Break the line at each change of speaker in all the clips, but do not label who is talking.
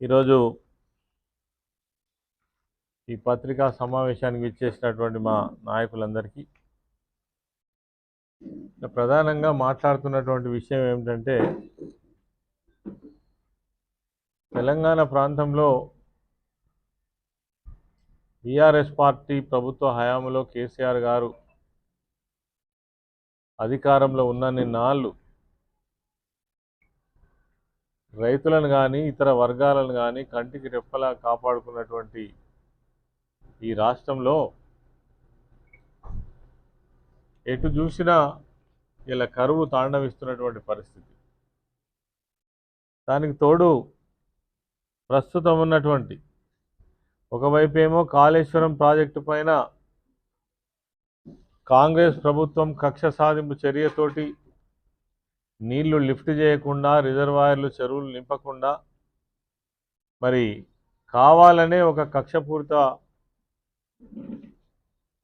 ఈరోజు ఈ పత్రికా సమావేశానికి ఇచ్చేసినటువంటి మా నాయకులందరికీ ప్రధానంగా మాట్లాడుతున్నటువంటి విషయం ఏమిటంటే తెలంగాణ ప్రాంతంలో బీఆర్ఎస్ పార్టీ ప్రభుత్వ హయాంలో కేసీఆర్ గారు అధికారంలో ఉన్నన్ని నాళ్ళు రైతులను కానీ ఇతర వర్గాలను కానీ కంటికి రెప్పలా కాపాడుకున్నటువంటి ఈ రాష్ట్రంలో ఎటు చూసినా ఇలా కరువు తాండవిస్తున్నటువంటి పరిస్థితి. దానికి తోడు ప్రస్తుతం ఉన్నటువంటి ఒకవైపు ఏమో కాళేశ్వరం ప్రాజెక్టు పైన కాంగ్రెస్ ప్రభుత్వం కక్ష సాధింపు చర్యతోటి నీళ్ళు లిఫ్ట్ చేయకుండా రిజర్వాయర్లు చెరువులు నింపకుండా మరి కావాలనే ఒక కక్షపూరిత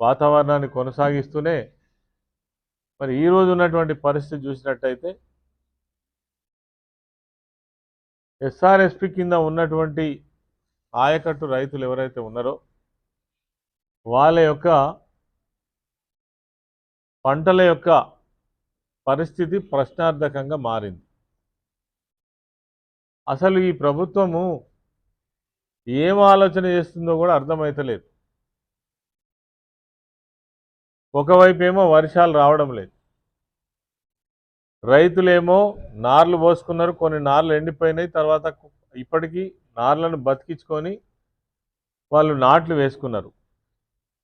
వాతావరణాన్ని కొనసాగిస్తూనే మరి ఈరోజు ఉన్నటువంటి పరిస్థితి చూసినట్టయితే ఎస్ఆర్ఎస్పి కింద ఉన్నటువంటి ఆయకట్టు రైతులు ఎవరైతే ఉన్నారో వాళ్ళ యొక్క పంటల యొక్క పరిస్థితి ప్రశ్నార్థకంగా మారింది. అసలు ఈ ప్రభుత్వము ఏం ఆలోచన చేస్తుందో కూడా అర్థమవుతలేదు ఒకవైపు ఏమో వర్షాలు రావడం లేదు. రైతులేమో నార్లు పోసుకున్నారు కొన్ని నార్లు ఎండిపోయినాయి తర్వాత ఇప్పటికీ నార్లను బతికించుకొని వాళ్ళు నాట్లు వేసుకున్నారు.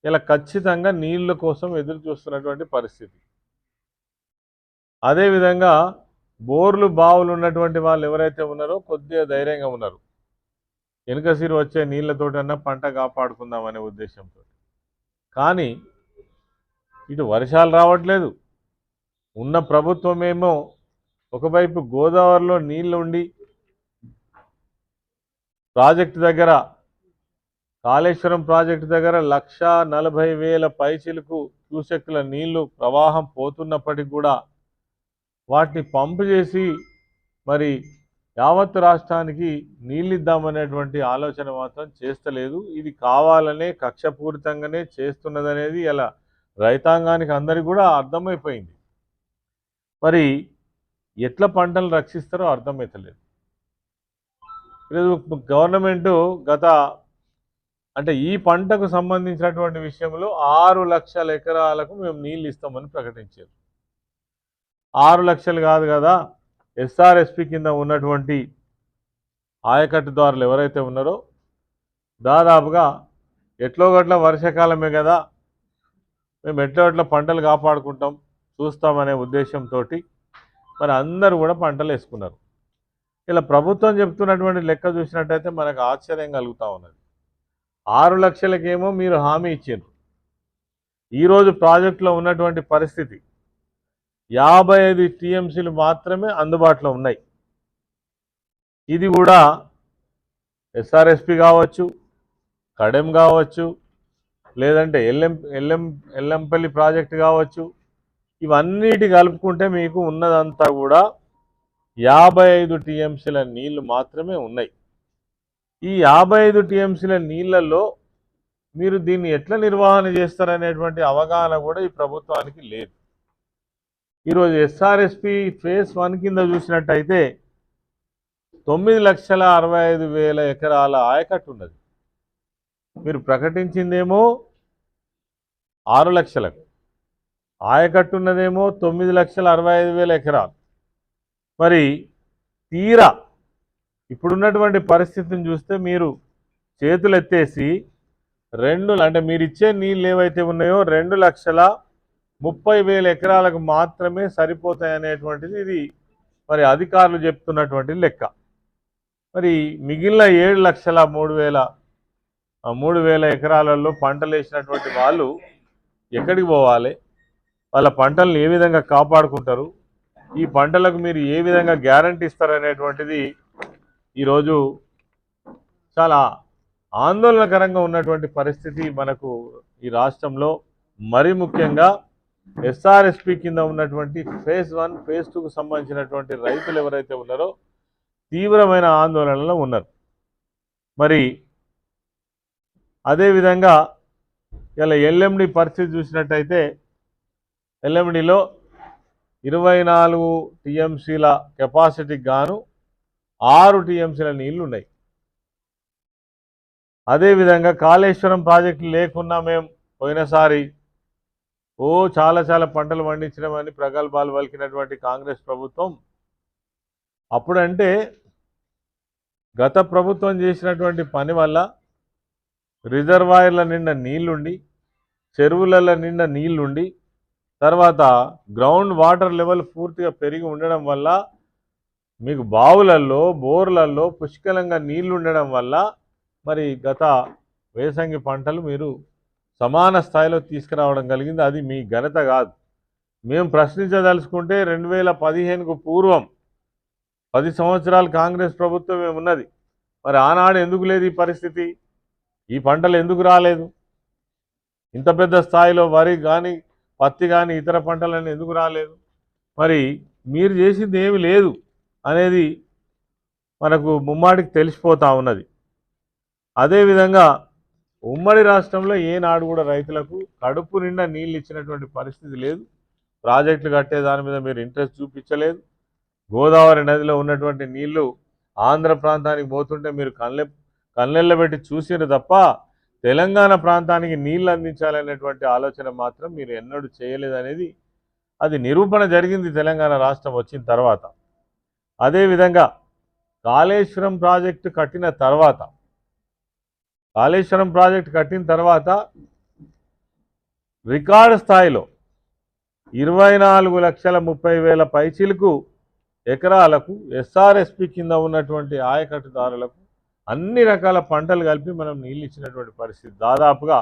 ఇలా ఖచ్చితంగా నీళ్ళ కోసం ఎదురు చూస్తున్నటువంటి పరిస్థితి. అదేవిధంగా బోర్లు బావులు ఉన్నటువంటి వాళ్ళు ఎవరైతే ఉన్నారో కొద్దిగా ధైర్యంగా ఉన్నారు. వెనుకసిరి వచ్చే నీళ్ళతోటన్నా పంట కాపాడుకుందామనే ఉద్దేశంతో. కానీ ఇటు వర్షాలు రావట్లేదు. ఉన్న ప్రభుత్వమేమో ఒకవైపు గోదావరిలో నీళ్ళు ఉండి ప్రాజెక్టు దగ్గర కాళేశ్వరం ప్రాజెక్టు దగ్గర లక్ష నలభై వేల పైచిలకు క్యూసెక్కుల నీళ్ళు ప్రవాహం పోతున్నప్పటికి కూడా వాటిని పంపు చేసి మరి యావత్ రాష్ట్రానికి నీళ్ళిద్దామనేటువంటి ఆలోచన మాత్రం చేస్తలేదు. ఇది కావాలనే కక్షపూరితంగానే చేస్తున్నదనేది ఇలా రైతాంగానికి అందరికీ కూడా అర్థమైపోయింది. మరి ఎట్లా పంటలు రక్షిస్తారో అర్థమవుతలేదు ఈరోజు గవర్నమెంటు గత అంటే ఈ పంటకు సంబంధించినటువంటి విషయంలో ఆరు లక్షల ఎకరాలకు మేము నీళ్ళు ఇస్తామని ప్రకటించారు. ఆరు లక్షలు కాదు కదా ఎస్ఆర్ఎస్పి కింద ఉన్నటువంటి ఆయకట్టుదారులు ఎవరైతే ఉన్నారో దాదాపుగా ఎట్లో గట్ల వర్షాకాలమే కదా మేము ఎట్లా ఎట్లా పంటలు కాపాడుకుంటాం చూస్తామనే ఉద్దేశంతో మరి అందరూ కూడా పంటలు వేసుకున్నారు. ఇలా ప్రభుత్వం చెప్తున్నటువంటి లెక్క చూసినట్టయితే మనకు ఆశ్చర్యం కలుగుతూ ఉన్నది. ఆరు లక్షలకేమో మీరు హామీ ఇచ్చారు ఈరోజు ప్రాజెక్టులో ఉన్నటువంటి పరిస్థితి యాభై ఐదు టీఎంసీలు మాత్రమే అందుబాటులో ఉన్నాయి. ఇది కూడా ఎస్ఆర్ఎస్పి కావచ్చు కడెం కావచ్చు లేదంటే ఎల్ఎం ఎల్ఎం ఎల్లంపల్లి ప్రాజెక్ట్ కావచ్చు ఇవన్నిటి కలుపుకుంటే మీకు ఉన్నదంతా కూడా యాభై ఐదు టీఎంసీల నీళ్ళు మాత్రమే ఉన్నాయి. ఈ యాభై ఐదు టీఎంసీల నీళ్ళలో మీరు దీన్ని ఎట్లా నిర్వహణ చేస్తారనేటువంటి అవగాహన కూడా ఈ ప్రభుత్వానికి లేదు. ఈరోజు ఎస్ఆర్ఎస్పి ఫేస్ వన్ కింద చూసినట్టయితే తొమ్మిది లక్షల అరవై ఐదు వేల ఎకరాల ఆయకట్టు ఉన్నది. మీరు ప్రకటించిందేమో ఆరు లక్షలకు. ఆయకట్టు ఉన్నదేమో తొమ్మిది లక్షల అరవై ఐదు వేల ఎకరాలు. మరి తీరా ఇప్పుడున్నటువంటి పరిస్థితిని చూస్తే మీరు చేతులు ఎత్తేసి రెండు అంటే మీరు ఇచ్చే నీళ్ళు ఏవైతే ఉన్నాయో రెండు లక్షల ముప్పై వేల ఎకరాలకు మాత్రమే సరిపోతాయి అనేటువంటిది ఇది మరి అధికారులు చెప్తున్నటువంటి లెక్క. మరి మిగిలిన ఏడు లక్షల మూడు వేల మూడు వేల ఎకరాలలో పంటలు వేసినటువంటి వాళ్ళు ఎక్కడికి పోవాలి? వాళ్ళ పంటలను ఏ విధంగా కాపాడుకుంటారు? ఈ పంటలకు మీరు ఏ విధంగా గ్యారంటీ ఇస్తారనేటువంటిది ఈరోజు చాలా ఆందోళనకరంగా ఉన్నటువంటి పరిస్థితి మనకు ఈ రాష్ట్రంలో. మరి ముఖ్యంగా ఎస్ఆర్ఎస్పి కింద ఉన్నటువంటి ఫేజ్ వన్ ఫేజ్ టూకు సంబంధించినటువంటి రైతులు ఎవరైతే ఉన్నారో తీవ్రమైన ఆందోళనలో ఉన్నారు. మరి అదేవిధంగా ఇలా ఎల్ఎండి పరిస్థితి చూసినట్టయితే ఎల్ఎండిలో ఇరవై నాలుగు టీఎంసీల కెపాసిటీకి గాను ఆరు టీఎంసీల నీళ్ళు ఉన్నాయి. అదేవిధంగా కాళేశ్వరం ప్రాజెక్టు లేకున్నా మేము పోయినసారి ఓ చాలా చాలా పంటలు పండించడం ప్రగల్భాలు పలికినటువంటి కాంగ్రెస్ ప్రభుత్వం అప్పుడంటే గత ప్రభుత్వం చేసినటువంటి పని వల్ల రిజర్వాయర్ల నిండా నీళ్ళుండి చెరువులలో నిండా నీళ్ళుండి తర్వాత గ్రౌండ్ వాటర్ లెవెల్ పూర్తిగా పెరిగి ఉండడం వల్ల మీకు బావులల్లో బోర్లల్లో పుష్కలంగా నీళ్ళు ఉండడం వల్ల మరి గత వేసంగి పంటలు మీరు సమాన స్థాయిలో తీసుకురావడం కలిగింది. అది మీ ఘనత కాదు. మేము ప్రశ్నించదలుచుకుంటే రెండు వేల పదిహేనుకు పూర్వం పది సంవత్సరాలు కాంగ్రెస్ ప్రభుత్వం ఉన్నది మరి ఆనాడు ఎందుకు లేదు ఈ పరిస్థితి? ఈ పంటలు ఎందుకు రాలేదు? ఇంత పెద్ద స్థాయిలో వరి కానీ పత్తి కానీ ఇతర పంటలని ఎందుకు రాలేదు? మరి మీరు చేసింది ఏమి లేదు అనేది మనకు ముమ్మాటికి తెలిసిపోతా ఉన్నది. అదేవిధంగా ఉమ్మడి రాష్ట్రంలో ఏనాడు కూడా రైతులకు కడుపు నిండా నీళ్ళు ఇచ్చినటువంటి పరిస్థితి లేదు. ప్రాజెక్టులు కట్టే దాని మీద మీరు ఇంట్రెస్ట్ చూపించలేదు. గోదావరి నదిలో ఉన్నటువంటి నీళ్ళు ఆంధ్ర ప్రాంతానికి పోతుంటే మీరు కళ్ళె కళ్ళెళ్ళబెట్టి చూసిరు తప్ప తెలంగాణ ప్రాంతానికి నీళ్ళు అందించాలనేటువంటి ఆలోచన మాత్రం మీరు ఎన్నడూ చేయలేదనేది అది నిరూపణ జరిగింది తెలంగాణ రాష్ట్రం వచ్చిన తర్వాత. అదేవిధంగా కాళేశ్వరం ప్రాజెక్టు కట్టిన తర్వాత కాళేశ్వరం ప్రాజెక్టు కట్టిన తర్వాత రికార్డు స్థాయిలో ఇరవై నాలుగు లక్షల ముప్పై వేల పైచీలకు ఎకరాలకు ఎస్ఆర్ఎస్పి కింద ఉన్నటువంటి ఆయకట్టుదారులకు అన్ని రకాల పంటలు కలిపి మనం నీళ్ళు ఇచ్చినటువంటి పరిస్థితి. దాదాపుగా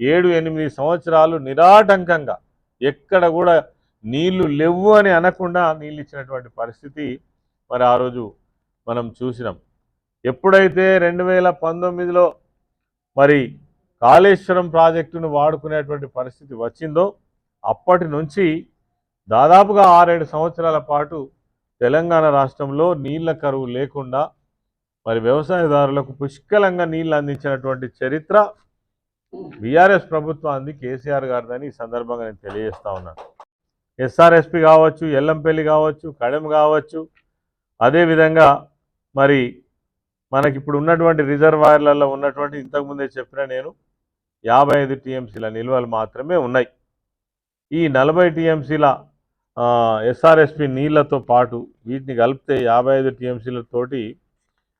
ఏడు ఎనిమిది సంవత్సరాలు నిరాటంకంగా ఎక్కడ కూడా నీళ్ళు లేవు అని అనకుండా నీళ్ళు ఇచ్చినటువంటి పరిస్థితి మరి ఆ రోజు మనం చూసినాం. ఎప్పుడైతే రెండు వేల పంతొమ్మిదిలో మరి కాళేశ్వరం ప్రాజెక్టును వాడుకునేటువంటి పరిస్థితి వచ్చిందో అప్పటి నుంచి దాదాపుగా ఆరేడు సంవత్సరాల పాటు తెలంగాణ రాష్ట్రంలో నీళ్ళ కరువు లేకుండా మరి వ్యవసాయదారులకు పుష్కలంగా నీళ్ళు అందించినటువంటి చరిత్ర బీఆర్ఎస్ ప్రభుత్వాన్ని కేసీఆర్ గారిదని ఈ సందర్భంగా నేను తెలియజేస్తా ఉన్నాను ఎస్ఆర్ఎస్పి కావచ్చు ఎల్లంపల్లి కావచ్చు కడెం కావచ్చు అదేవిధంగా మరి మనకి ఇప్పుడు ఉన్నటువంటి రిజర్వాయర్లలో ఉన్నటువంటి ఇంతకుముందే చెప్పిన నేను యాభై ఐదు టీఎంసీల నిల్వలు మాత్రమే ఉన్నాయి. ఈ నలభై టీఎంసీల ఎస్ఆర్ఎస్పి నీళ్ళతో పాటు వీటిని కలిపితే యాభై ఐదు టీఎంసీలతోటి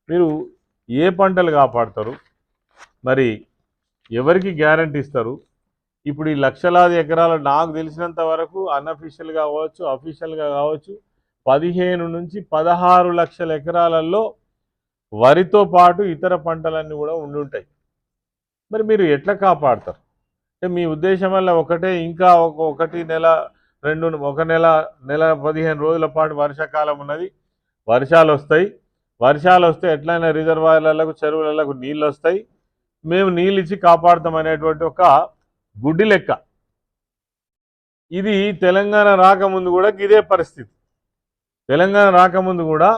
మీరు ఏ పంటలు కాపాడతారు? మరి ఎవరికి గ్యారంటీ ఇస్తారు? ఇప్పుడు ఈ లక్షలాది ఎకరాలు నాకు తెలిసినంత వరకు అన్అఫీషియల్గా కావచ్చు అఫీషియల్గా కావచ్చు పదిహేను నుంచి పదహారు లక్షల ఎకరాలలో వరితో పాటు ఇతర పంటలన్నీ కూడా ఉండుంటాయి. మరి మీరు ఎట్లా కాపాడతారు? అంటే మీ ఉద్దేశం వల్ల ఒకటే ఇంకా ఒక ఒకటి నెల రెండు ఒక నెల నెల పదిహేను రోజుల పాటు వర్షాకాలం ఉన్నది వర్షాలు వస్తాయి. వర్షాలు వస్తే ఎట్లయినా రిజర్వాయర్లకు చెరువులకు నీళ్ళు వస్తాయి. మేము నీళ్ళు ఇచ్చి కాపాడుతాం అనేటువంటి ఒక గుడ్డి లెక్క. ఇది తెలంగాణ రాకముందు కూడా ఇదే పరిస్థితి. తెలంగాణ రాకముందు కూడా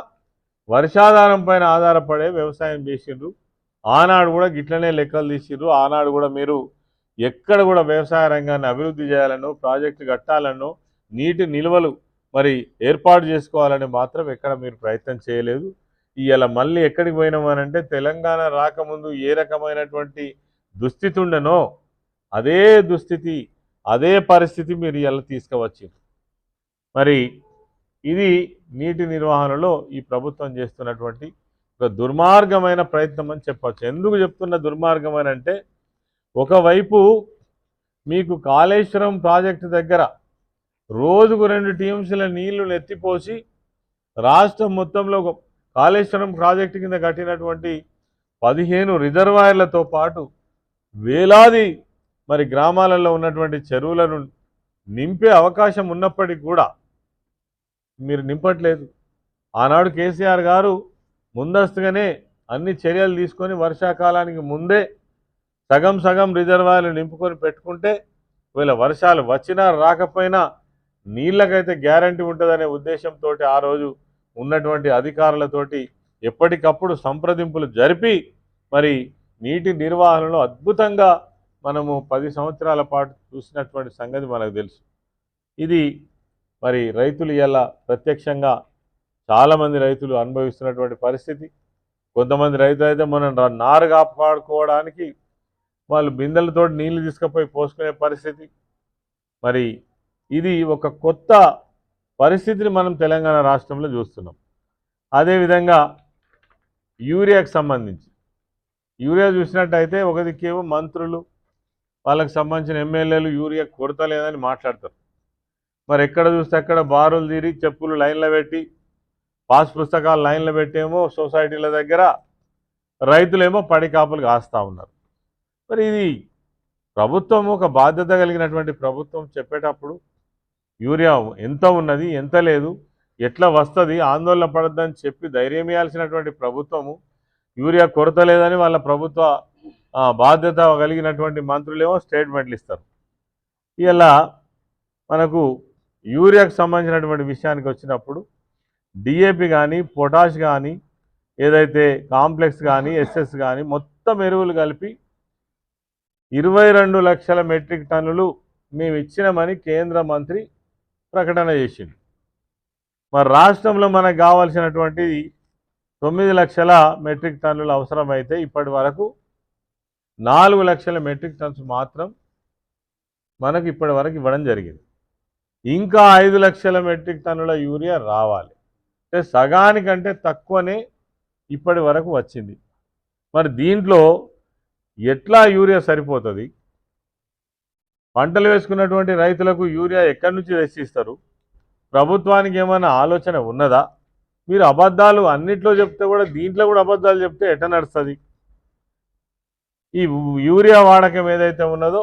వర్షాధారం పైన ఆధారపడే వ్యవసాయం చేసిండ్రు. ఆనాడు కూడా గిట్లనే లెక్కలు తీసిండ్రు. ఆనాడు కూడా మీరు ఎక్కడ కూడా వ్యవసాయ రంగాన్ని అభివృద్ధి చేయాలనో ప్రాజెక్టు కట్టాలనో నీటి నిల్వలు మరి ఏర్పాటు చేసుకోవాలని మాత్రం ఎక్కడ మీరు ప్రయత్నం చేయలేదు. ఇవాళ మళ్ళీ ఎక్కడికి పోయినామనంటే తెలంగాణ రాకముందు ఏ రకమైనటువంటి దుస్థితి ఉండనో అదే దుస్థితి అదే పరిస్థితి మీరు ఇలా తీసుకువచ్చింది మరి ఇది నీటి నిర్వహణలో ఈ ప్రభుత్వం చేస్తున్నటువంటి ఒక దుర్మార్గమైన ప్రయత్నం అని చెప్పచ్చు. ఎందుకు చెప్తున్న దుర్మార్గం అని అంటే ఒకవైపు మీకు కాళేశ్వరం ప్రాజెక్టు దగ్గర రోజుకు రెండు టీఎంసీల నీళ్ళు నెత్తిపోసి రాష్ట్రం మొత్తంలో కాళేశ్వరం ప్రాజెక్టు కింద కట్టినటువంటి పదిహేను రిజర్వాయర్లతో పాటు వేలాది మరి గ్రామాలలో ఉన్నటువంటి చెరువులను నింపే అవకాశం ఉన్నప్పటికీ కూడా మీరు నింపట్లేదు. ఆనాడు కేసీఆర్ గారు ముందస్తుగానే అన్ని చర్యలు తీసుకొని వర్షాకాలానికి ముందే సగం సగం రిజర్వాయర్లు నింపుకొని పెట్టుకుంటే ఒకవేళ వర్షాలు వచ్చినా రాకపోయినా నీళ్ళకైతే గ్యారంటీ ఉంటుందనే ఉద్దేశంతో ఆ రోజు ఉన్నటువంటి అధికారులతోటి ఎప్పటికప్పుడు సంప్రదింపులు జరిపి మరి నీటి నిర్వహణలో అద్భుతంగా మనము పది సంవత్సరాల పాటు చూసినటువంటి సంగతి మనకు తెలుసు. ఇది మరి రైతులు ఇలా ప్రత్యక్షంగా చాలామంది రైతులు అనుభవిస్తున్నటువంటి పరిస్థితి. కొంతమంది రైతులు అయితే మనం నారు కాపాడుకోవడానికి వాళ్ళు బిందెలతో నీళ్ళు తీసుకుపోయి పోసుకునే పరిస్థితి. మరి ఇది ఒక కొత్త పరిస్థితిని మనం తెలంగాణ రాష్ట్రంలో చూస్తున్నాం. అదేవిధంగా యూరియాకి సంబంధించి. యూరియా చూసినట్టయితే ఒక దిక్కేమో మంత్రులు వాళ్ళకి సంబంధించిన ఎమ్మెల్యేలు యూరియా కొరత లేదని మాట్లాడతారు. మరి ఎక్కడ చూస్తే అక్కడ బారులు తీరి చెప్పులు లైన్లో పెట్టి పాస్ పుస్తకాలు లైన్లో పెట్టేమో సొసైటీల దగ్గర రైతులేమో పడి కాపులు కాస్తూ ఉన్నారు. మరి ఇది ప్రభుత్వం ఒక బాధ్యత కలిగినటువంటి ప్రభుత్వం చెప్పేటప్పుడు యూరియా ఎంత ఉన్నది ఎంత లేదు ఎట్లా వస్తుంది ఆందోళన పడద్దని చెప్పి ధైర్యం ఇవ్వాల్సినటువంటి ప్రభుత్వము యూరియా కొరత లేదని వాళ్ళ ప్రభుత్వ బాధ్యత కలిగినటువంటి మంత్రులేమో స్టేట్మెంట్లు ఇస్తారు. ఇలా మనకు యూరియాకు సంబంధించినటువంటి విషయానికి వచ్చినప్పుడు డిఏపి కానీ పొటాష్ కానీ ఏదైతే కాంప్లెక్స్ కానీ ఎస్ఎస్ కానీ మొత్తం ఎరువులు కలిపి ఇరవై రెండు లక్షల మెట్రిక్ టన్నులు మేము ఇచ్చినామని కేంద్ర మంత్రి ప్రకటన చేసింది మరి రాష్ట్రంలో మనకు కావాల్సినటువంటి తొమ్మిది లక్షల మెట్రిక్ టన్నులు అవసరమైతే ఇప్పటి వరకు నాలుగు లక్షల మెట్రిక్ టన్స్ మాత్రం మనకు ఇప్పటి వరకు ఇవ్వడం జరిగింది. ఇంకా ఐదు లక్షల మెట్రిక్ టన్నుల యూరియా రావాలి. అంటే సగానికంటే తక్కువనే ఇప్పటి వరకు వచ్చింది. మరి దీంట్లో ఎట్లా యూరియా సరిపోతుంది? పంటలు వేసుకున్నటువంటి రైతులకు యూరియా ఎక్కడి నుంచి తెచ్చిస్తారు? ప్రభుత్వానికి ఏమైనా ఆలోచన ఉన్నదా? మీరు అబద్ధాలు అన్నిట్లో చెప్తే కూడా దీంట్లో కూడా అబద్ధాలు చెప్తే ఎట్ట నడుస్తుంది? ఈ యూరియా వాడకం ఏదైతే ఉన్నదో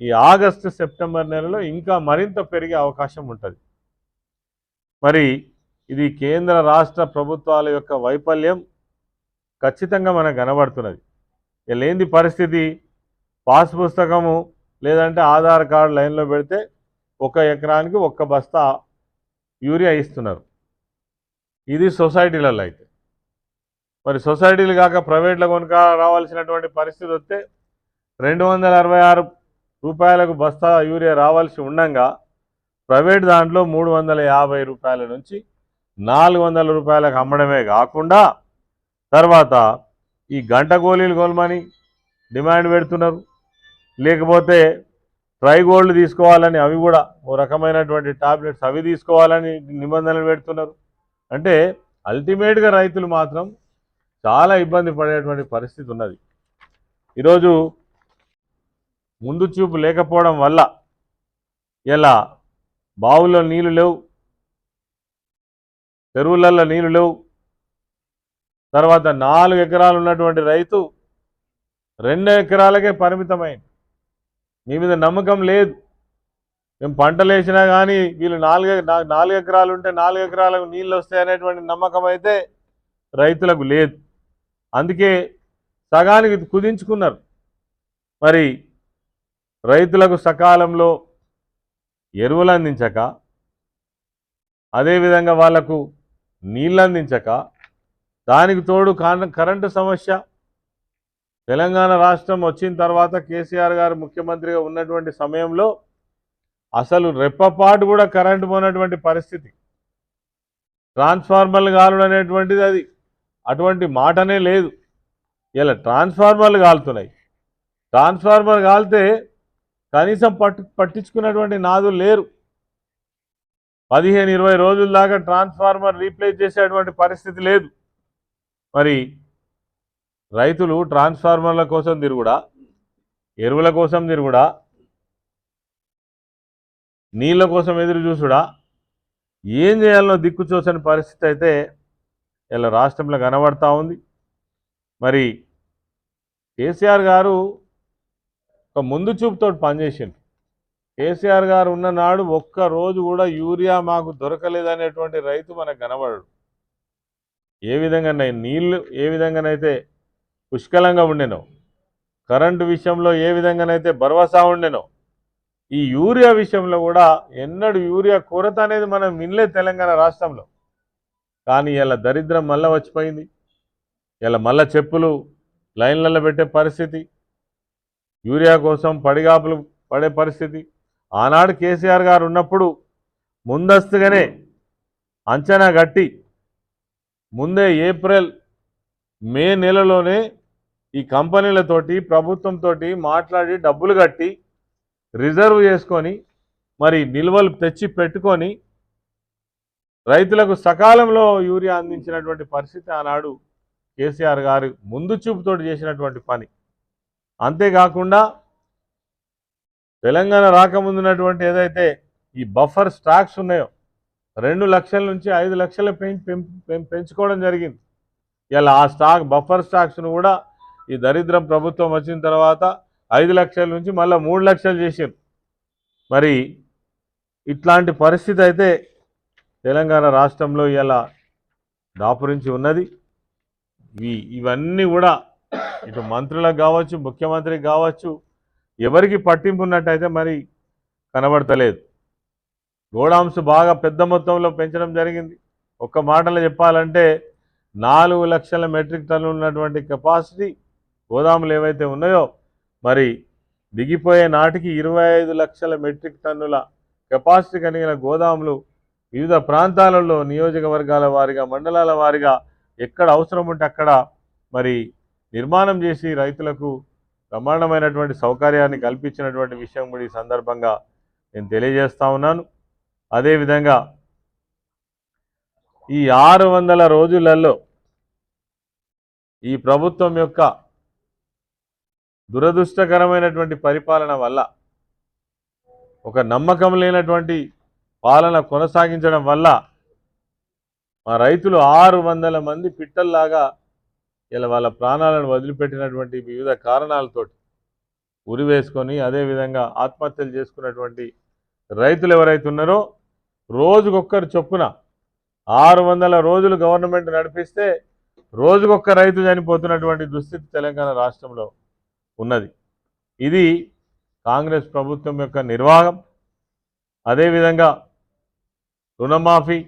ఈ ఆగస్టు సెప్టెంబర్ నెలలో ఇంకా మరింత పెరిగే అవకాశం ఉంటుంది. మరి ఇది కేంద్ర రాష్ట్ర ప్రభుత్వాల యొక్క వైఫల్యం ఖచ్చితంగా మనకు కనబడుతున్నది. లేని పరిస్థితి పాస్ పుస్తకము లేదంటే ఆధార్ కార్డు లైన్లో పెడితే ఒక ఎకరానికి ఒక్క బస్తా యూరియా ఇస్తున్నారు. ఇది సొసైటీలలో అయితే. మరి సొసైటీలు కాక ప్రైవేట్లో కొనుక రావాల్సినటువంటి పరిస్థితి వస్తే రెండు వందల అరవై ఆరు రూపాయలకు బస్తా యూరియా రావాల్సి ఉండంగా ప్రైవేట్ దాంట్లో మూడు వందల యాభై రూపాయల నుంచి నాలుగు వందల రూపాయలకు అమ్మడమే కాకుండా తర్వాత ఈ గంట గోళీలు కొనమని డిమాండ్ పెడుతున్నారు. లేకపోతే ట్రై గోల్డ్ తీసుకోవాలని అవి కూడా ఓ రకమైనటువంటి టాబ్లెట్స్ అవి తీసుకోవాలని నిబంధనలు పెడుతున్నారు. అంటే అల్టిమేట్గా రైతులు మాత్రం చాలా ఇబ్బంది పడేటువంటి పరిస్థితి ఉన్నది. ఈరోజు ముందు చూపు లేకపోవడం వల్ల ఇలా బావుల్లో నీళ్ళు లేవు. చెరువులలో నీళ్ళు లేవు. తర్వాత నాలుగు ఎకరాలు ఉన్నటువంటి రైతు రెండు ఎకరాలకే పరిమితమైంది. మీ మీద నమ్మకం లేదు. మేము పంటలు వేసినా కానీ వీళ్ళు నాలుగు నాలుగు ఎకరాలు ఉంటే నాలుగు ఎకరాలకు నీళ్ళు వస్తాయి అనేటువంటి నమ్మకం అయితే రైతులకు లేదు. అందుకే సగానికి కుదించుకున్నారు. మరి రైతులకు సకాలంలో ఎరువులు అందించక అదేవిధంగా వాళ్ళకు నీళ్ళు అందించక దానికి తోడు కరెంటు సమస్య. తెలంగాణ రాష్ట్రం వచ్చిన తర్వాత కేసీఆర్ గారు ముఖ్యమంత్రిగా ఉన్నటువంటి సమయంలో అసలు రెప్పపాటు కూడా కరెంటు పోనటువంటి పరిస్థితి. ట్రాన్స్ఫార్మర్లు కాలడం అనేటువంటిది అది. అటువంటి మాటనే లేదు. ఇలా ట్రాన్స్ఫార్మర్లు కాలుతున్నాయి ట్రాన్స్ఫార్మర్ కాలితే కనీసం పట్టు పట్టించుకున్నటువంటి నాదులు లేరు. పదిహేను ఇరవై రోజుల దాకా ట్రాన్స్ఫార్మర్ రీప్లేస్ చేసేటువంటి పరిస్థితి లేదు. మరి రైతులు ట్రాన్స్ఫార్మర్ల కోసం తిరుగుడా? ఎరువుల కోసం తిరుగుడా? నీళ్ళ కోసం ఎదురు చూసుడా? ఏం చేయాలనో దిక్కు చూసని పరిస్థితి అయితే ఇలా రాష్ట్రంలో కనబడతా ఉంది. మరి కేసీఆర్ గారు ఒక ముందు చూపుతో పనిచేసిండు కేసీఆర్ గారు ఉన్న నాడు ఒక్క రోజు కూడా యూరియా మాకు దొరకలేదనేటువంటి రైతు మనకు కనబడడు. ఏ విధంగా నీళ్ళు ఏ విధంగానైతే పుష్కలంగా ఉండెనో కరెంటు విషయంలో ఏ విధంగానైతే భరోసా ఉండెనో ఈ యూరియా విషయంలో కూడా ఎన్నడూ యూరియా కొరత అనేది మనం వినలేదు తెలంగాణ రాష్ట్రంలో. కానీ ఇలా దరిద్రం మళ్ళీ వచ్చిపోయింది. ఇలా మళ్ళా చెప్పులు లైన్లలో పెట్టే పరిస్థితి. యూరియా కోసం పడిగాపులు పడే పరిస్థితి. ఆనాడు కేసీఆర్ గారు ఉన్నప్పుడు ముందస్తుగానే అంచనా గట్టి ముందే ఏప్రిల్ మే నెలలోనే ఈ కంపెనీలతోటి ప్రభుత్వంతో మాట్లాడి డబ్బులు కట్టి రిజర్వ్ చేసుకొని మరి నిల్వలు తెచ్చి పెట్టుకొని రైతులకు సకాలంలో యూరియా అందించినటువంటి పరిస్థితి ఆనాడు కేసీఆర్ గారు ముందు చూపుతోటి చేసినటువంటి పని. అంతేకాకుండా తెలంగాణ రాకముందున్నటువంటి ఏదైతే ఈ బఫర్ స్టాక్స్ ఉన్నాయో రెండు లక్షల నుంచి ఐదు లక్షల పెం- పెం- పెం- పెంచుకోవడం జరిగింది. ఇలా ఆ స్టాక్ బఫర్ స్టాక్స్ను కూడా ఈ దరిద్రం ప్రభుత్వం వచ్చిన తర్వాత ఐదు లక్షల నుంచి మళ్ళీ మూడు లక్షలు చేసారు మరి ఇట్లాంటి పరిస్థితి అయితే తెలంగాణ రాష్ట్రంలో ఇలా దాపురించి ఉన్నది. ఇవన్నీ కూడా ఇటు మంత్రులకు కావచ్చు ముఖ్యమంత్రికి కావచ్చు ఎవరికి పట్టింపు ఉన్నట్టయితే మరి కనబడతలేదు. గోడాంస్ బాగా పెద్ద మొత్తంలో పెంచడం జరిగింది. ఒక్క మాటలో చెప్పాలంటే నాలుగు లక్షల మెట్రిక్ టన్నులు ఉన్నటువంటి కెపాసిటీ గోదాములు ఏవైతే ఉన్నాయో మరి దిగిపోయే నాటికి ఇరవై ఐదు లక్షల మెట్రిక్ టన్నుల కెపాసిటీ కలిగిన గోదాములు వివిధ ప్రాంతాలలో నియోజకవర్గాల వారిగా మండలాల వారిగా ఎక్కడ అవసరం ఉంటే అక్కడ మరి నిర్మాణం చేసి రైతులకు బ్రహ్మాండమైనటువంటి సౌకర్యాన్ని కల్పించినటువంటి విషయం కూడా ఈ సందర్భంగా నేను తెలియజేస్తా ఉన్నాను. అదేవిధంగా ఈ ఆరు వందల రోజులలో ఈ ప్రభుత్వం యొక్క దురదృష్టకరమైనటువంటి పరిపాలన వల్ల ఒక నమ్మకం లేనటువంటి పాలన కొనసాగించడం వల్ల మా రైతులు ఆరు వందల మంది పిట్టల్లాగా ఇలా వాళ్ళ ప్రాణాలను వదిలిపెట్టినటువంటి వివిధ కారణాలతోటి ఉరి వేసుకొని అదేవిధంగా ఆత్మహత్యలు చేసుకున్నటువంటి రైతులు ఎవరైతే ఉన్నారో రోజుకొక్కరు చొప్పున ఆరు వందల రోజులు గవర్నమెంట్ నడిపిస్తే రోజుకొక్క రైతు చనిపోతున్నటువంటి దుస్థితి తెలంగాణ రాష్ట్రంలో ఉన్నది. ఇది కాంగ్రెస్ ప్రభుత్వం యొక్క నిర్వాహం. అదేవిధంగా రుణమాఫీ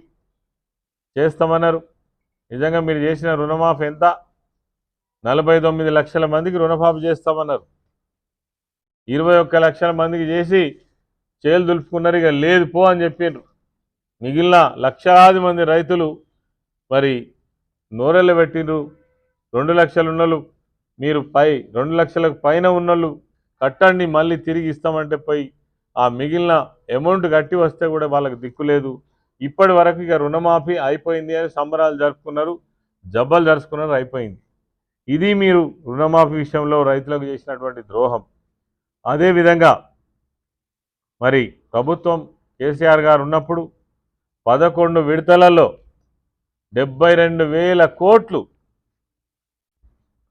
చేస్తామన్నారు. నిజంగా మీరు చేసిన రుణమాఫీ ఎంత? నలభై తొమ్మిది లక్షల మందికి రుణమాఫీ చేస్తామన్నారు. ఇరవై ఒక్క లక్షల మందికి చేసి చేలు దులుపుకున్నారు. ఇక లేదు పో అని చెప్పిండ్రు మిగిలిన లక్షలాది మంది రైతులు మరి నోరెళ్ళ పెట్టిండ్రు రెండు లక్షలు ఉన్నోళ్ళు మీరు పై రెండు లక్షలకు పైన ఉన్నోళ్ళు కట్టండి మళ్ళీ తిరిగి ఇస్తామంటే పోయి ఆ మిగిలిన అమౌంట్ కట్టి వస్తే కూడా వాళ్ళకి దిక్కులేదు ఇప్పటి వరకు ఇక రుణమాఫీ అయిపోయింది అని సంబరాలు జరుపుకున్నారు జబ్బలు జరుపుకున్నారు అయిపోయింది. ఇది మీరు రుణమాఫీ విషయంలో రైతులకు చేసినటువంటి ద్రోహం. అదేవిధంగా మరి ప్రభుత్వం కేసీఆర్ గారు ఉన్నప్పుడు పదకొండు విడతలలో డెబ్బై రెండు వేల కోట్లు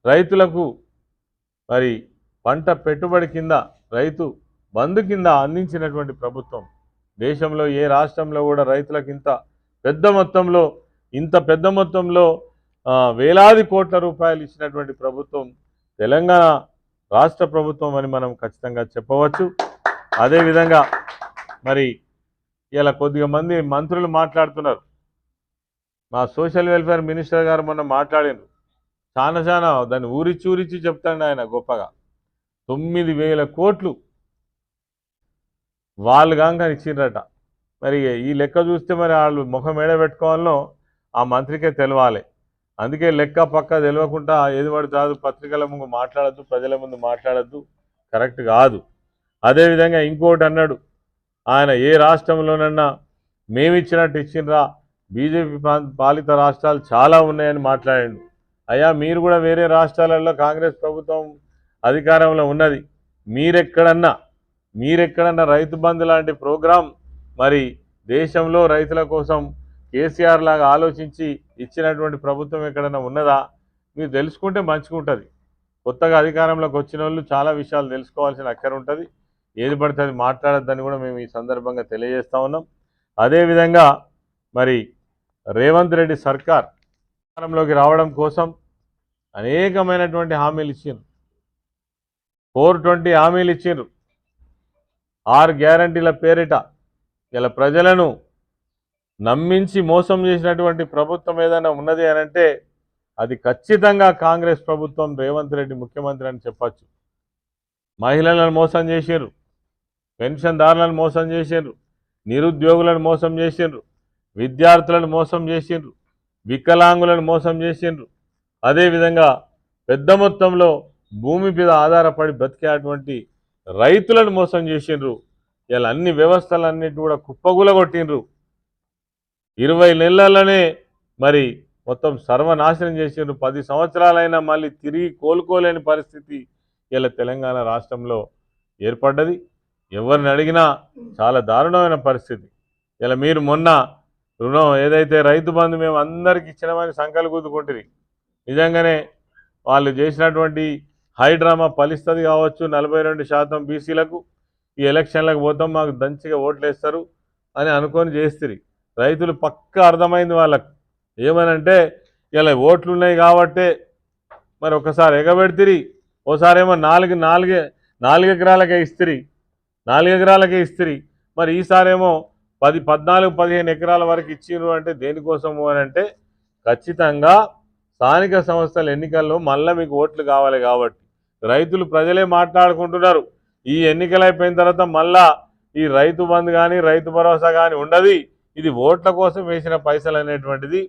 రైతులకు మరి పంట పెట్టుబడి కింద రైతు బంధు కింద అందించినటువంటి ప్రభుత్వం. దేశంలో ఏ రాష్ట్రంలో కూడా రైతులకు ఇంత పెద్ద మొత్తంలో ఇంత పెద్ద మొత్తంలో వేలాది కోట్ల రూపాయలు ఇచ్చినటువంటి ప్రభుత్వం తెలంగాణ రాష్ట్ర ప్రభుత్వం అని మనం ఖచ్చితంగా చెప్పవచ్చు. అదేవిధంగా మరి ఇలా కొద్దిగా మంది మంత్రులు మాట్లాడుతున్నారు. మా సోషల్ వెల్ఫేర్ మినిస్టర్ గారు మొన్న మాట్లాడినారు చాలా చాలా దాన్ని ఊరిచి ఊరిచి చెప్తాడు ఆయన గొప్పగా. తొమ్మిది వేల కోట్లు వాళ్ళు కాక ఇచ్చిండ్రట మరి ఈ లెక్క చూస్తే మరి వాళ్ళు ముఖం ఏడబెట్టుకోవాలో ఆ మంత్రికే తెలవాలి. అందుకే లెక్క పక్క తెలియకుండా ఏది పడితే కాదు పత్రికల ముందు మాట్లాడద్దు ప్రజల ముందు మాట్లాడద్దు. కరెక్ట్ కాదు. అదేవిధంగా ఇంకోటి అన్నాడు. ఆయన ఏ రాష్ట్రంలోనన్నా మేమిచ్చినట్టు ఇచ్చినరా బీజేపీ పాలిత రాష్ట్రాలు చాలా ఉన్నాయని మాట్లాడాడు. అయ్యా మీరు కూడా వేరే రాష్ట్రాలలో కాంగ్రెస్ ప్రభుత్వం అధికారంలో ఉన్నది. మీరెక్కడన్నా మీరెక్కడన్నా రైతు బంధు లాంటి ప్రోగ్రాం మరి దేశంలో రైతుల కోసం కేసీఆర్ లాగా ఆలోచించి ఇచ్చినటువంటి ప్రభుత్వం ఎక్కడైనా ఉన్నదా? మీరు తెలుసుకుంటే మంచిగా ఉంటుంది కొత్తగా అధికారంలోకి వచ్చిన వాళ్ళు చాలా విషయాలు తెలుసుకోవాల్సిన అక్కర ఉంటుంది. ఏది పడితే అది మాట్లాడొద్దని కూడా మేము ఈ సందర్భంగా తెలియజేస్తా ఉన్నాం. అదేవిధంగా మరి రేవంత్ రెడ్డి సర్కార్ అధికారంలోకి రావడం కోసం అనేకమైనటువంటి హామీలు ఇచ్చిండ్రు. ఫోర్ ట్వంటీ హామీలు ఇచ్చిండ్రు. ఆరు గ్యారంటీల పేరిట ఇలా ప్రజలను నమ్మించి మోసం చేసినటువంటి ప్రభుత్వం ఏదైనా ఉన్నది అని అంటే అది ఖచ్చితంగా కాంగ్రెస్ ప్రభుత్వం రేవంత్ రెడ్డి ముఖ్యమంత్రి అని చెప్పచ్చు. మహిళలను మోసం చేశారు పెన్షన్దారులను మోసం చేశారు నిరుద్యోగులను మోసం చేసిండ్రు విద్యార్థులను మోసం చేసిండ్రు వికలాంగులను మోసం చేసిండ్రు అదేవిధంగా పెద్ద మొత్తంలో భూమి మీద ఆధారపడి బ్రతికేటువంటి రైతులను మోసం చేసిండ్రు ఇలా అన్ని వ్యవస్థలన్నిటి కూడా కుప్పగులగొట్టిండ్రు ఇరవై నెలలనే మరి మొత్తం సర్వనాశనం చేసిండ్రు. పది సంవత్సరాలైనా మళ్ళీ తిరిగి కోలుకోలేని పరిస్థితి ఇలా తెలంగాణ రాష్ట్రంలో ఏర్పడ్డది. ఎవరిని అడిగినా చాలా దారుణమైన పరిస్థితి. ఇలా మీరు మొన్న రుణం ఏదైతే రైతు బంధు మేము అందరికి ఇచ్చినామని సంకలు కూతుకుంటుంది నిజంగానే వాళ్ళు చేసినటువంటి హై డ్రామా ఫలిస్తుంది కావచ్చు నలభై రెండు శాతం బీసీలకు. ఈ ఎలక్షన్లకు పోతాం మాకు దంచిగా ఓట్లు వేస్తారు అని అనుకొని చేస్తుంది రైతులు పక్క అర్థమైంది వాళ్ళకు. ఏమనంటే ఇలా ఓట్లు ఉన్నాయి కాబట్టే మరి ఒకసారి ఎగబెడితిరి ఓసారేమో నాలుగు నాలుగే నాలుగు ఎకరాలకే ఇస్తిరి నాలుగు ఎకరాలకే ఇస్తిరి. మరి ఈసారేమో పది పద్నాలుగు పదిహేను ఎకరాల వరకు ఇచ్చిండ్రు అంటే దేనికోసము అని అంటే ఖచ్చితంగా స్థానిక సంస్థల ఎన్నికల్లో మళ్ళీ మీకు ఓట్లు కావాలి కాబట్టి. రైతులు ప్రజలే మాట్లాడుకుంటున్నారు. ఈ ఎన్నికలు అయిపోయిన తర్వాత మళ్ళా ఈ రైతు బంధు కానీ రైతు భరోసా కానీ ఉండదు. ఇది ఓట్ల కోసం వేసిన పైసలు అనేటువంటిది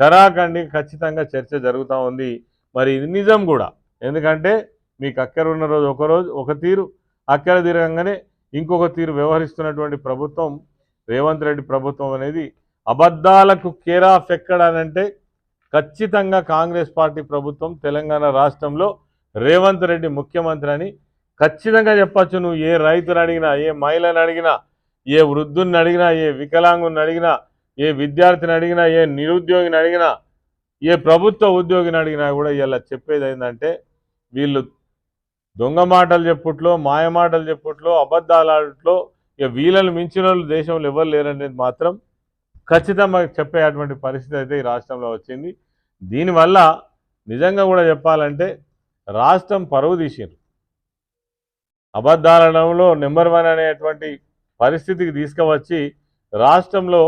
కరాఖండి ఖచ్చితంగా చర్చ జరుగుతూ ఉంది. మరి ఇది నిజం కూడా. ఎందుకంటే మీకు అక్కర ఉన్న రోజు ఒకరోజు ఒక తీరు అక్కర తీరగానే ఇంకొక తీరు వ్యవహరిస్తున్నటువంటి ప్రభుత్వం రేవంత్ రెడ్డి ప్రభుత్వం అనేది అబద్ధాలకు కేరాఫ్ ఎక్కడానంటే ఖచ్చితంగా కాంగ్రెస్ పార్టీ ప్రభుత్వం తెలంగాణ రాష్ట్రంలో రేవంత్ రెడ్డి ముఖ్యమంత్రి అని ఖచ్చితంగా చెప్పచ్చు. నువ్వు ఏ రైతుని అడిగినా ఏ మహిళను అడిగినా ఏ వృద్ధుని అడిగినా ఏ వికలాంగుని అడిగినా ఏ విద్యార్థిని అడిగినా ఏ నిరుద్యోగిని అడిగినా ఏ ప్రభుత్వ ఉద్యోగిని అడిగినా కూడా ఇలా చెప్పేది ఏంటంటే వీళ్ళు దొంగ మాటలు చెప్పుట్లో మాయ మాటలు చెప్పుట్లో అబద్ధాలాట్లో ఇక వీళ్ళని మించిన వాళ్ళు దేశంలో ఎవరు లేరనేది మాత్రం ఖచ్చితంగా చెప్పేటువంటి పరిస్థితి అయితే ఈ రాష్ట్రంలో వచ్చింది. దీనివల్ల నిజంగా కూడా చెప్పాలంటే రాష్ట్రం పరువు తీసిండ్రు. అబద్ధాలడంలో నెంబర్ వన్ అనేటువంటి పరిస్థితికి తీసుకువచ్చి రాష్ట్రంలో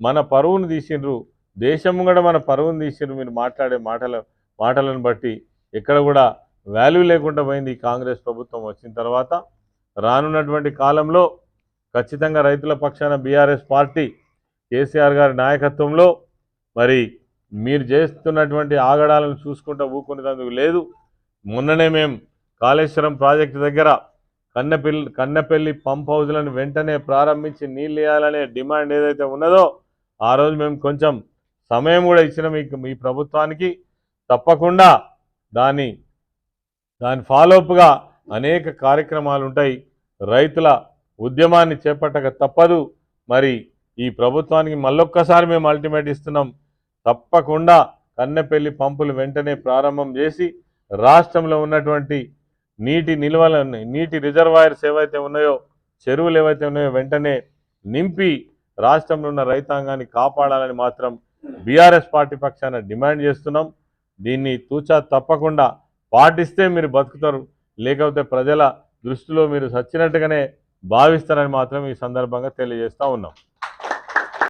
మన పరువును తీసిండ్రు దేశం కూడా మన పరువును తీసిండ్రు మీరు మాట్లాడే మాటల మాటలను బట్టి ఎక్కడ కూడా వాల్యూ లేకుండా పోయింది కాంగ్రెస్ ప్రభుత్వం వచ్చిన తర్వాత. రానున్నటువంటి కాలంలో ఖచ్చితంగా రైతుల పక్షాన బీఆర్ఎస్ పార్టీ కేసీఆర్ గారి నాయకత్వంలో మరి మీరు చేస్తున్నటువంటి ఆగడాలను చూసుకుంటూ ఊకునేందుకు లేదు. మొన్ననే మేము కాళేశ్వరం ప్రాజెక్టు దగ్గర కన్నెపల్లి కన్నెపల్లి పంప్ హౌజ్లను వెంటనే ప్రారంభించి నీళ్ళు వేయాలనే డిమాండ్ ఏదైతే ఉన్నదో ఆ రోజు మేము కొంచెం సమయం కూడా ఇచ్చిన మీకు మీ ప్రభుత్వానికి. తప్పకుండా దాని దాని ఫాలోఅప్గా అనేక కార్యక్రమాలు ఉంటాయి. రైతుల ఉద్యమాన్ని చేపట్టక తప్పదు. మరి ఈ ప్రభుత్వానికి మళ్ళొక్కసారి మేము అల్టిమేట్ ఇస్తున్నాం. తప్పకుండా కన్నెపల్లి పంపులు వెంటనే ప్రారంభం చేసి రాష్ట్రంలో ఉన్నటువంటి నీటి నిల్వలను నీటి రిజర్వాయర్స్ ఏవైతే ఉన్నాయో చెరువులు ఏవైతే ఉన్నాయో వెంటనే నింపి రాష్ట్రంలో ఉన్న రైతాంగాన్ని కాపాడాలని మాత్రం బీఆర్ఎస్ పార్టీ పక్షాన డిమాండ్ చేస్తున్నాం. దీన్ని తూచా తప్పకుండా పాటిస్తే మీరు బతుకుతారు. లేకపోతే ప్రజల దృష్టిలో మీరు సచ్చినట్టుగానే భావిస్తారని మాత్రం ఈ సందర్భంగా తెలియజేస్తా ఉన్నాం.